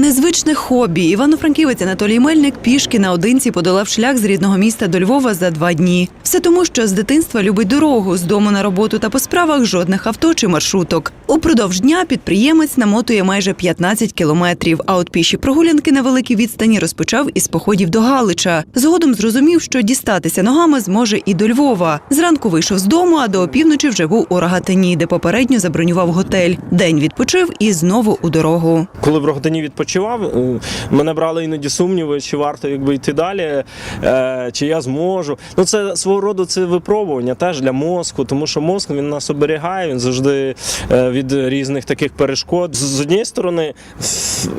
Незвичне хобі. Івано-Франківець Анатолій Мельник пішки наодинці подолав шлях з рідного міста до Львова за два дні. Все тому, що з дитинства любить дорогу, з дому на роботу та по справах жодних авто чи маршруток. Упродовж дня підприємець намотує майже 15 кілометрів. А от піші прогулянки на великій відстані розпочав із походів до Галича. Згодом зрозумів, що дістатися ногами зможе і до Львова. Зранку вийшов з дому, а до опівночі вже був у Рогатині, де попередньо забронював готель. День відпочив і знову у дорогу. Коли в Рогдані відпочивав, е, мене брали іноді сумніви, чи варто якби йти далі, е, чи я зможу. Ну це свого роду це випробування теж для мозку, тому що мозк він нас оберігає, він завжди е, від різних таких перешкод. З- однієї сторони,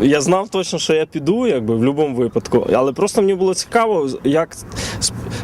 я знав точно, що я піду, якби в будь-якому випадку, але просто мені було цікаво, як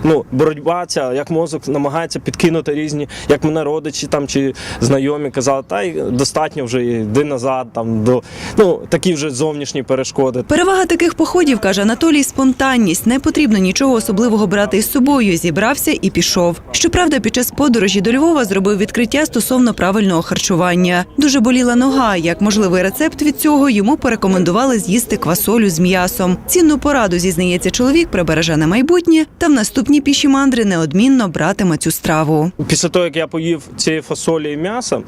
ну, боротьба ця, як мозок намагається підкинути різні, як мене родичі там чи знайомі казали, та й достатньо вже йди назад, там до ну такі вже зовнішні перешкоди. Перевага таких походів, каже Анатолій, спонтанність. Не потрібно нічого особливого брати із собою. Зібрався і пішов. Щоправда, під час подорожі до Львова зробив відкриття стосовно правильного харчування. Дуже боліла нога. Як можливий рецепт від цього йому порекомендували з'їсти квасолю з м'ясом. Цінну пораду зізнається чоловік, прибереже на майбутнє, та в наступні піші мандри неодмінно братиме цю страву. Після того, як я поїв цієї фасолі і м'яса.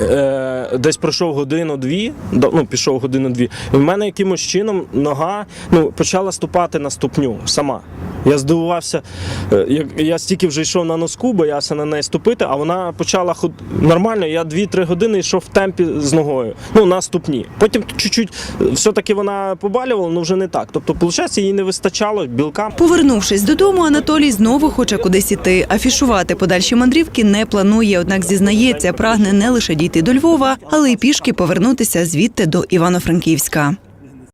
Е, десь пройшов годину-дві, ну пішов годину-дві. І в мене якимось чином нога ну, почала ступати на ступню сама. Я здивувався, е, як я стільки вже йшов на носку, боявся на неї ступити, а вона почала ход... нормально. Я 2-3 години йшов в темпі з ногою, ну на ступні. Потім чуть-чуть е, все-таки вона побалювала, але вже не так. Тобто, виходить, їй не вистачало білка. Повернувшись додому, Анатолій знову хоче кудись іти. Афішувати подальші мандрівки не планує, однак зізнається, прагне не лише дійти до Львова, але й пішки повернутися звідти до Івано-Франківська.